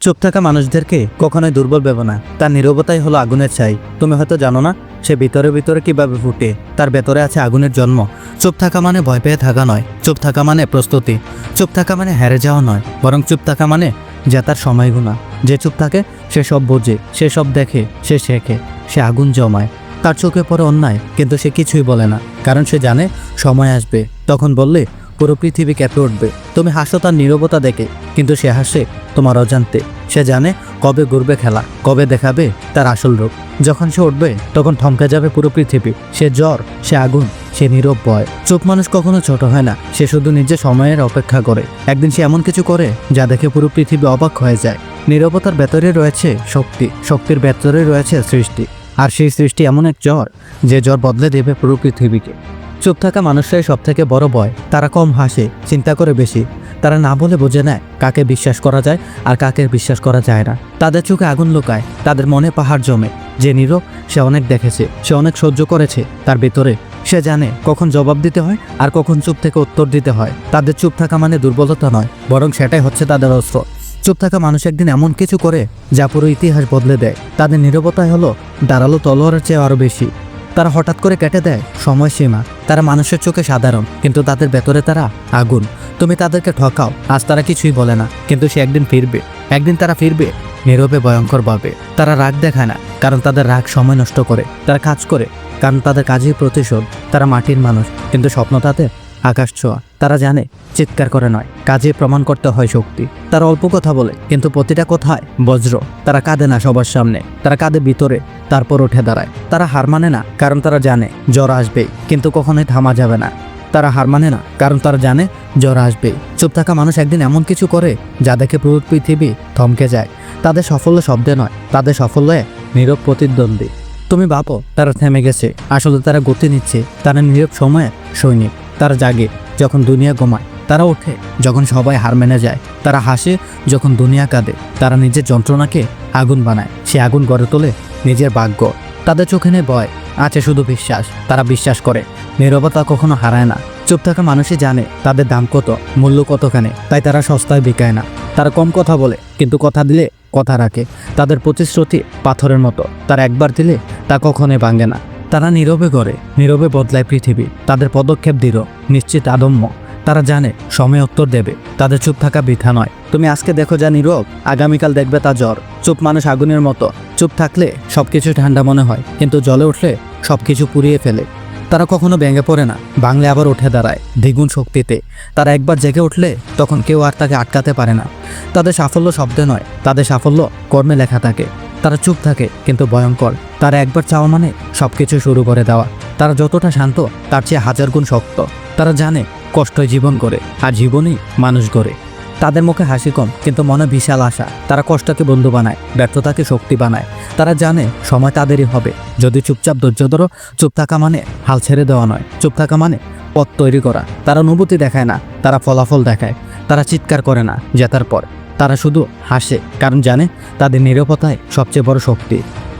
চুপ থাকা মানুষদেরকে কখনোই দুর্বল ভেবো না। তার নীরবতাই হলো আগুনের ছাই। তুমি হয়তো জানো না, সে ভিতরে ভিতরে কীভাবে ফুটে। তার ভেতরে আছে আগুনের জন্ম। চুপ থাকা মানে ভয় পেয়ে থাকা নয়। চুপ থাকা মানে প্রস্তুতি। চুপ থাকা মানে হেরে যাওয়া নয়। বরং চুপ থাকা মানে জেতার সময় গুণা। যে চুপ থাকে, সে সব বোঝে, সে সব দেখে, সে শেখে, সে আগুন জমায়। তার চোখে পড়ে অন্যায়, কিন্তু সে কিছুই বলে না। কারণ সে জানে, সময় আসবে। তখন বললে পুরো পৃথিবী কেঁপে উঠবে। তুমি হাসো তার নীরবতা দেখে, কিন্তু সে হাসে তোমার অজান্তে। সে জানে কবে ঘুরবে খেলা, কবে দেখাবে তার আসল রূপ। যখন সে উঠবে, তখন থমকে যাবে পুরো পৃথিবী। সে জ্বর, সে আগুন, সে নীরব ভয়। চোখ মানুষ কখনো ছোট হয় না, সে শুধু নিজের সময়ের অপেক্ষা করে। একদিন সে এমন কিছু করে যা দেখে পুরো পৃথিবী অবাক হয়ে যায়। নীরবতার ভেতরে রয়েছে শক্তি, শক্তির ভেতরে রয়েছে সৃষ্টি। আর সেই সৃষ্টি এমন এক জ্বর, যে জ্বর বদলে দেবে পুরো পৃথিবীকে। চুপ থাকা মানুষরাই সব থেকে বড় ভয় তারা কম হাসে, চিন্তা করে বেশি। তারা না বলে বোঝে নেয় কাকে বিশ্বাস করা যায় আর কাকে বিশ্বাস করা যায় না। তাদের চোখে আগুন লুকায়, তাদের মনে পাহাড় জমে। যে নীরব, সে অনেক দেখেছে, সে অনেক সহ্য করেছে। তার ভেতরে, সে জানে কখন জবাব দিতে হয় আর কখন চুপ থেকে উত্তর দিতে হয়। তাদের চুপ থাকা মানে দুর্বলতা নয়, বরং সেটাই হচ্ছে তাদের অস্ত্র। চুপ থাকা মানুষ একদিন এমন কিছু করে, যা পুরো ইতিহাস বদলে দেয়। তাদের নীরবতাই হলো দাঁড়াল তলোয়ারের চেয়ে আরও বেশি। তারা হঠাৎ করে কেটে দেয়। সময়সীমা। তারা মানুষের চোখে সাধারণ, কিন্তু তাদের ভেতরে তারা আগুন। তুমি তাদেরকে ঠকাও, আজ তারা কিছুই বলে না, কিন্তু সে একদিন ফিরবে। একদিন তারা ফিরবে, নীরবে ভয়ঙ্করভাবে তারা রাগ দেখায় না, কারণ তাদের রাগ সময় নষ্ট করে। তারা কাজ করে, কারণ তাদের কাজেই প্রতিশোধ। তারা মাটির মানুষ, কিন্তু স্বপ্ন তাদের আকাশ ছোঁয়া। তারা জানে, চিৎকার করে নয়। কাজে প্রমাণ করতে হয় শক্তি। তারা অল্প কথা বলে, কিন্তু প্রতিটা কথায় বজ্র। তারা কাঁদে না সবার সামনে। তারা কাঁদে ভিতরে, তারপর উঠে দাঁড়ায়। তারা হার মানে না, কারণ তারা জানে, জ্বর আসবে কিন্তু কখনোই থামা যাবে না। তারা হার মানে না, কারণ তারা জানে, জ্বর আসবে চুপ থাকা মানুষ একদিন এমন কিছু করে, যা দেখে পুরো পৃথিবী থমকে যায়। তাদের সাফল্য শব্দে নয়, তাদের সাফল্যে নীরব প্রতিদ্বন্দ্বী। তুমি ভাবো, তারা থেমে গেছে, আসলে তারা গতি নিচ্ছে, তারা নীরব সময়ে সৈনিক। তারা জাগে যখন দুনিয়া ঘুমায়, তারা ওঠে যখন সবাই হার মেনে যায়, তারা হাসে যখন দুনিয়া কাঁদে, তারা নিজের যন্ত্রণাকে আগুন বানায়। সে আগুন গড়ে তোলে নিজের ভাগ্য। তাদের চোখে নেই ভয়, আছে শুধু বিশ্বাস, তারা বিশ্বাস করে। নীরবতা কখনো হারায় না। চুপ থাকা মানুষই জানে তাদের দাম কত, মূল্য কতখানে, তাই তারা সস্তায় বিকায় না। তারা কম কথা বলে, কিন্তু কথা দিলে কথা রাখে। তাদের প্রতিশ্রুতি পাথরের মতো, তারা একবার দিলে তা কখনোই ভাঙে না। তারা নীরবে গড়ে, নীরবে বদলায় পৃথিবী। তাদের পদক্ষেপ দৃঢ়, নিশ্চিত আদম্য। তারা জানে, সময় উত্তর দেবে। তাদের চুপ থাকা বৃথা নয়। তুমি আজকে দেখো যা নীরব, আগামীকাল দেখবে তা জ্বর। চুপ মানুষ আগুনের মতো। চুপ থাকলে সব সবকিছু ঠান্ডা মনে হয়, কিন্তু জলে উঠলে সবকিছু পুড়িয়ে ফেলে। তারা কখনো ভেঙে পড়ে না, বাংলে আবার উঠে দাঁড়ায়, দ্বিগুণ শক্তিতে। তারা একবার জেগে উঠলে তখন কেউ আর তাকে আটকাতে পারে না। তাদের সাফল্য শব্দে নয়, তাদের সাফল্য কর্মে লেখা থাকে। তারা চুপ থাকে, কিন্তু ভয়ঙ্কর। তারা একবার চাওয়া মানে সব কিছু শুরু করে দেওয়া। তারা যতটা শান্ত, তার চেয়ে হাজার গুণ শক্ত। তারা জানে, কষ্টই জীবন করে, আর জীবনই মানুষ গড়ে তাদের মুখে হাসি কম, কিন্তু মনে বিশাল আশা। তারা কষ্টকে বন্ধু বানায়, ব্যর্থতাকে শক্তি বানায়। তারা জানে, সময় তাদেরই হবে। যদি চুপচাপ ধৈর্য ধরো, চুপ থাকা মানে হাল ছেড়ে দেওয়া নয়। চুপ থাকা মানে পথ তৈরি করা। তারা অনুভূতি দেখায় না, তারা ফলাফল দেখায়। তারা চিৎকার করে না, জেতার পর। তারা শুধু হাসে, কারণ জানে তাদের নিরাপত্তায় সবচেয়ে বড় শক্তি।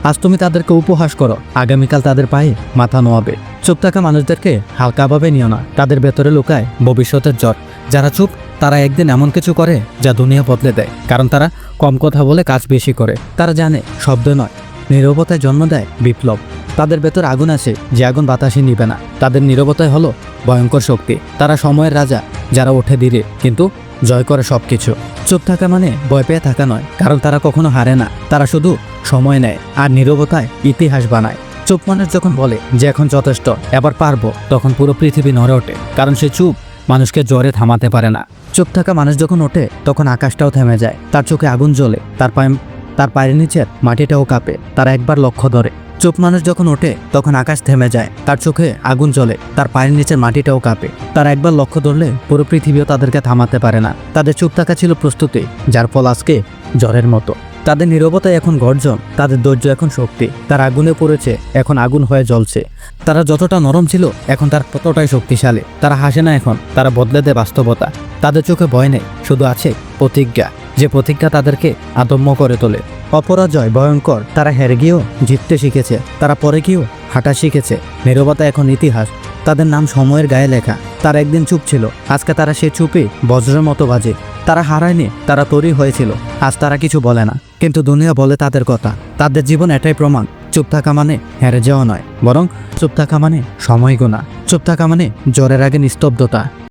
আজ তুমি তাদেরকে উপহাস করো, আগামীকাল তাদের পায়ে মাথা নোয়াবে। চুপ থাকা মানুষদেরকে হালকাভাবে নিও না, তাদের ভেতরে লুকায় ভবিষ্যতের জ্বর। যারা চুপ, তারা একদিন এমন কিছু করে যা দুনিয়া বদলে দেয়, কারণ তারা কম কথা বলে কাজ বেশি করে। তারা জানে শব্দ নয়, নীরবতায় জন্ম দেয় বিপ্লব। তাদের ভেতর আগুন আছে, যে আগুন বাতাসে নিবে না। তাদের নীরবতায় হলো ভয়ঙ্কর শক্তি। তারা সময়ের রাজা, যারা ওঠে ধীরে, কিন্তু জয় করে সব কিছু চুপ থাকা মানে ভয় পেয়ে থাকা নয়, কারণ তারা কখনো হারে না। তারা শুধু সময় নেয় আর নীরবতায় ইতিহাস বানায়। চুপ মানুষ যখন বলে যে এখন যথেষ্ট, এবার পারব, তখন পুরো পৃথিবী নড়ে ওঠে, কারণ সে চুপ মানুষকে জ্বরে থামাতে পারে না। চুপ থাকা মানুষ যখন ওঠে, তখন আকাশটাও থেমে যায়, তার চোখে আগুন জ্বলে, তার পায়ে তার পায়ের নিচের মাটিটাও কাঁপে, তারা একবার লক্ষ্য ধরে। চুপ মানুষ যখন ওঠে, তখন আকাশ থেমে যায়, তার চোখে আগুন জ্বলে, তার পায়ের নিচের মাটিটাও কাঁপে। তারা একবার লক্ষ্য ধরলে, পুরো পৃথিবীও তাদেরকে থামাতে পারে না। তাদের চুপ থাকা ছিল প্রস্তুতি, যার ফল আজকে জ্বরের মতো। তাদের নীরবতায় এখন গর্জন, তাদের ধৈর্য এখন শক্তি। তার আগুনে পড়েছে, এখন আগুন হয়ে জ্বলছে। তারা যতটা নরম ছিল, এখন তার ততটাই শক্তিশালী। তারা হাসে না এখন, তারা বদলে দেয় বাস্তবতা। তাদের চোখে ভয় নেই, শুধু আছে প্রতিজ্ঞা। যে প্রতিজ্ঞা তাদেরকে আদম্য করে তোলে। অপরাজয় ভয়ঙ্কর, তারা হেরে গিয়েও জিততে শিখেছে, তারা পরে গিয়েও হাঁটা শিখেছে। নীরবতা এখন ইতিহাস, তাদের নাম সময়ের গায়ে লেখা। তারা একদিন চুপ ছিল, আজকে তারা সে চুপে বজ্রের মতো বাজে। তারা হারায়নি, তারা তৈরি হয়েছিল, আজ তারা কিছু বলে না। কিন্তু দুনিয়া বলে তাদের কথা, তাদের জীবন এটাই প্রমাণ, চুপ থাকা মানে হেরে যাওয়া নয়, বরং চুপ থাকা মানে সময় গোনা। চুপ থাকা মানে জ্বরের আগে নিস্তব্ধতা।